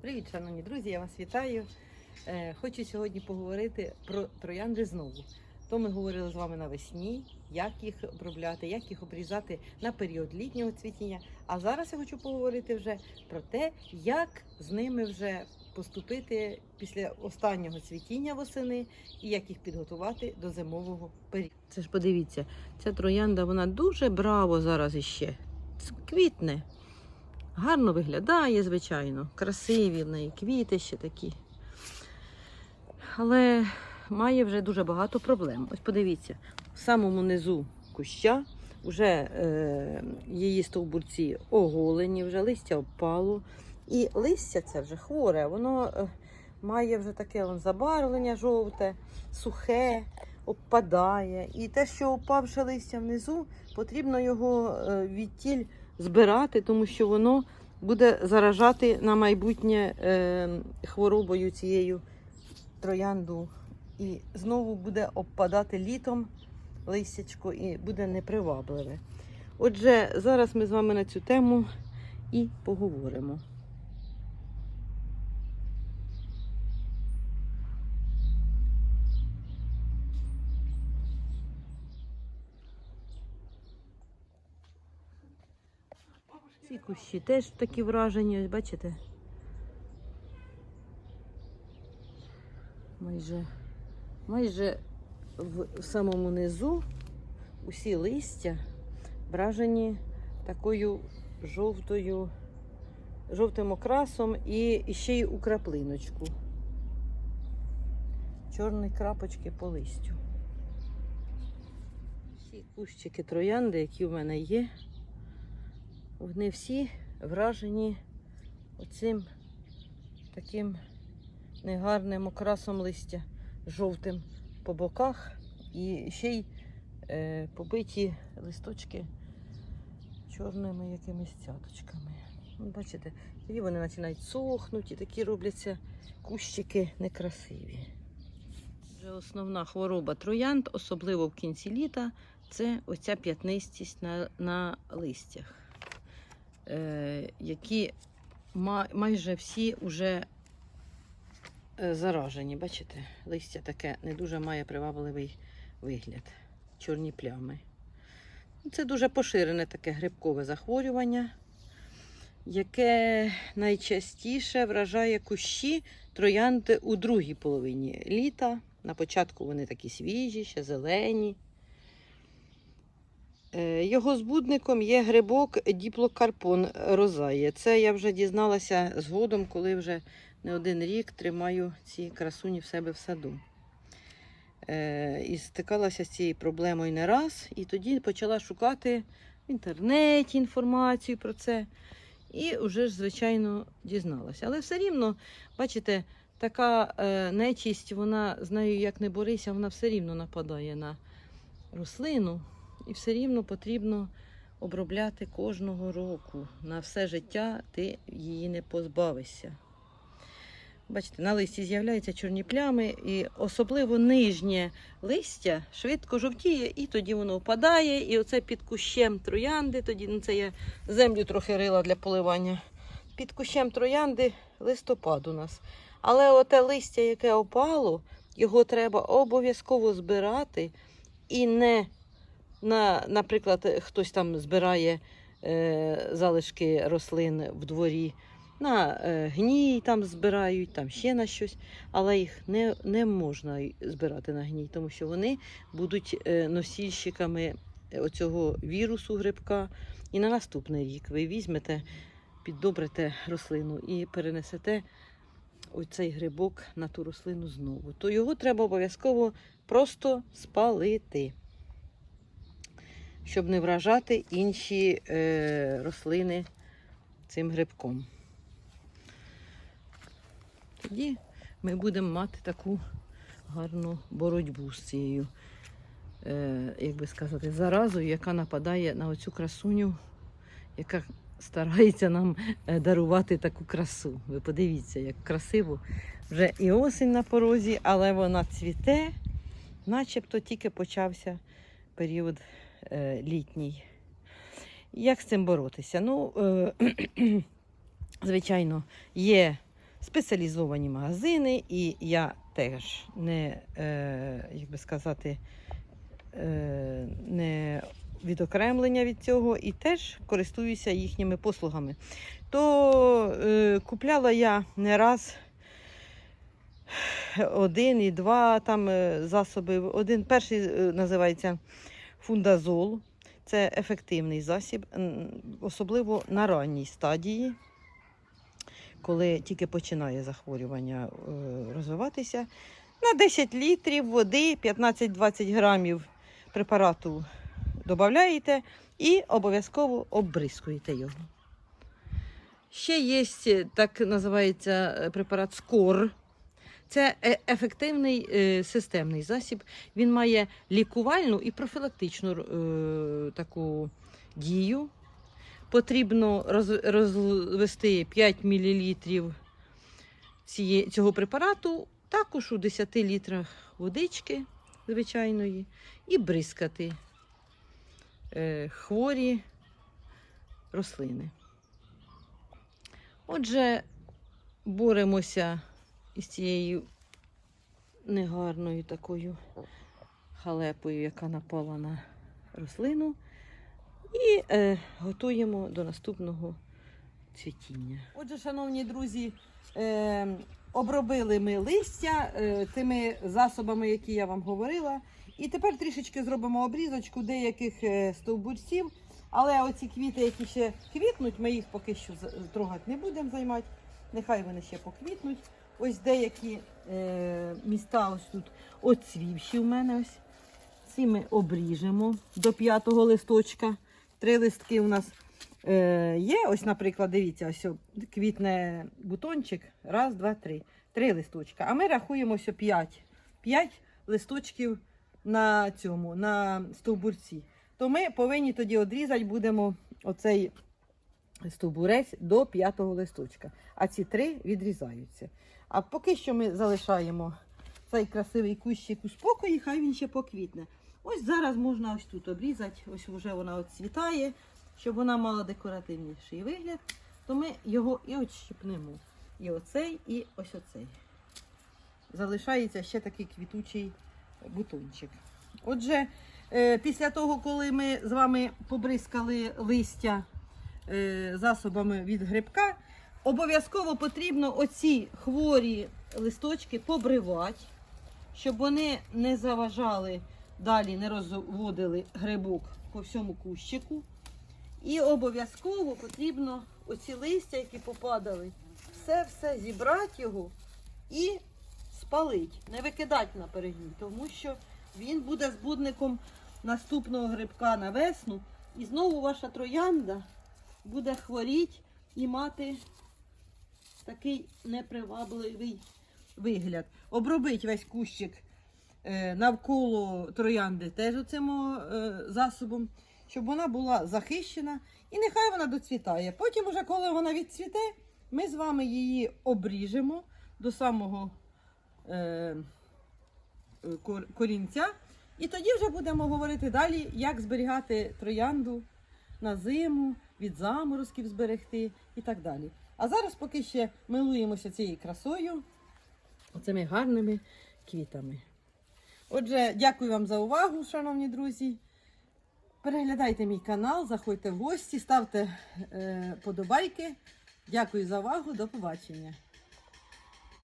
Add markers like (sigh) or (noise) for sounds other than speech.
Привіт, шановні друзі, я вас вітаю. Е, Хочу сьогодні поговорити про троянди знову. То ми говорили з вами навесні, як їх обробляти, як їх обрізати на період літнього цвітіння. А зараз я хочу поговорити вже про те, як з ними вже поступити після останнього цвітіння восени і як їх підготувати до зимового періоду. Це ж подивіться, ця троянда вона дуже браво зараз іще квітне. Гарно виглядає, звичайно, красиві в неї квіти ще такі. Але має вже дуже багато проблем. Ось подивіться, в самому низу куща вже е, її стовбурці оголені, вже листя опало. І листя це вже хворе, воно е, має вже таке вон, забарвлення жовте, сухе, обпадає. І те, що опавше листя внизу, потрібно його е, відтіль збирати, тому що воно буде заражати на майбутнє е, хворобою цією троянду. І знову буде обпадати літом листячко і буде непривабливе. Отже, зараз ми з вами на цю тему і поговоримо. Ці кущі теж такі вражені, ось бачите? Майже, майже в, самому низу усі листя вражені такою жовтою, жовтим окрасом і, ще й у краплиночку. Чорні крапочки по листю. Всі кущики троянди, які в мене є, вони всі вражені оцим таким негарним окрасом листя жовтим по боках і ще й е, побиті листочки чорними якимись цяточками. Ну, Бачите, тоді вони починають сохнути, і такі робляться кущики некрасиві. Вже основна хвороба троянд, особливо в кінці літа, це оця п'ятнистість на, на листях які майже всі вже е, заражені. Бачите, листя таке не дуже має привабливий вигляд. Чорні плями. Це дуже поширене таке грибкове захворювання, яке найчастіше вражає кущі троянди у другій половині літа. На початку вони такі свіжі, ще зелені. Е, Його збудником є грибок діплокарпон розає. Це я вже дізналася згодом, коли вже не один рік тримаю ці красуні в себе в саду. Е, І стикалася з цією проблемою не раз, і тоді почала шукати в інтернеті інформацію про це. І вже ж, звичайно, дізналася. Але все рівно, бачите, така е, нечисть, вона з нею як не борися, вона все рівно нападає на рослину. І все рівно потрібно обробляти кожного року. На все життя ти її не позбавишся. Бачите, на листі з'являються чорні плями, і особливо нижнє листя швидко жовтіє, і тоді воно впадає. І оце під кущем троянди, тоді ну це я землю трохи рила для поливання. Під кущем троянди листопад у нас. Але оте листя, яке опало, його треба обов'язково збирати і не на, наприклад, хтось там збирає е, залишки рослин в дворі, на е, гній там збирають, там ще на щось, але їх не, не можна збирати на гній, тому що вони будуть е, носільщиками оцього вірусу грибка. І на наступний рік ви візьмете, піддобрите рослину і перенесете оцей грибок на ту рослину знову. То його треба обов'язково просто спалити щоб не вражати інші е, рослини цим грибком. Тоді ми будемо мати таку гарну боротьбу з цією, е, як би сказати, заразою, яка нападає на оцю красуню, яка старається нам е, дарувати таку красу. Ви подивіться, як красиво. Вже і осінь на порозі, але вона цвіте, начебто тільки почався період літній. Як з цим боротися? Ну, е, (clears throat) звичайно, є спеціалізовані магазини, і я теж не, е, як би сказати, е, не відокремлення від цього і теж користуюся їхніми послугами. То е, купляла я не раз один і два там е, засоби. Один перший е, називається фундазол. Це ефективний засіб, особливо на ранній стадії, коли тільки починає захворювання е, розвиватися. На 10 літрів води, 15-20 грамів препарату додаєте і обов'язково оббризкуєте його. Ще є так називається е, препарат Скор. Це е- ефективний е, системний засіб. Він має лікувальну і профілактичну е, таку дію. Потрібно роз- розвести 5 мл цього препарату, також у 10 літрах водички звичайної, і бризкати хворі рослини. Отже, боремося із цією негарною такою халепою, яка напала на рослину, і е, готуємо до наступного цвітіння. Отже, шановні друзі, е, обробили ми листя е, тими засобами, які я вам говорила. І тепер трішечки зробимо обрізочку деяких е, стовбурців. Але оці квіти, які ще квітнуть, ми їх поки що трогати не будемо займати. Нехай вони ще поквітнуть. Ось деякі е, міста ось тут оцвівші в мене ось. Ці ми обріжемо до п'ятого листочка. Три листки у нас е, є. Ось, наприклад, дивіться, ось квітне бутончик. Раз, два, три. Три листочка. А ми рахуємо ось п'ять. П'ять листочків на цьому, на стовбурці. То ми повинні тоді одрізати будемо оцей стовбурець до п'ятого листочка. А ці три відрізаються. А поки що ми залишаємо цей красивий кущик у спокої, хай він ще поквітне. Ось зараз можна ось тут обрізати, ось вже вона оцвітає, щоб вона мала декоративніший вигляд, то ми його і отщипнемо. І оцей, і ось оцей. Залишається ще такий квітучий бутончик. Отже, е, після того, коли ми з вами побризкали листя е, засобами від грибка, обов'язково потрібно оці хворі листочки побривати, щоб вони не заважали далі, не розводили грибок по всьому кущику. І обов'язково потрібно оці листя, які попадали, все-все зібрати його і спалити, не викидати на перегній, тому що він буде збудником наступного грибка на весну. І знову ваша троянда буде хворіти і мати такий непривабливий вигляд. Обробить весь кущик е, навколо троянди теж оцим е, засобом, щоб вона була захищена і нехай вона доцвітає. Потім, уже коли вона відцвіте, ми з вами її обріжемо до самого е, корінця. І тоді вже будемо говорити далі, як зберігати троянду на зиму, від заморозків зберегти і так далі. А зараз поки ще милуємося цією красою, оцими гарними квітами. Отже, дякую вам за увагу, шановні друзі. Переглядайте мій канал, заходьте в гості, ставте е, подобайки. Дякую за увагу, до побачення.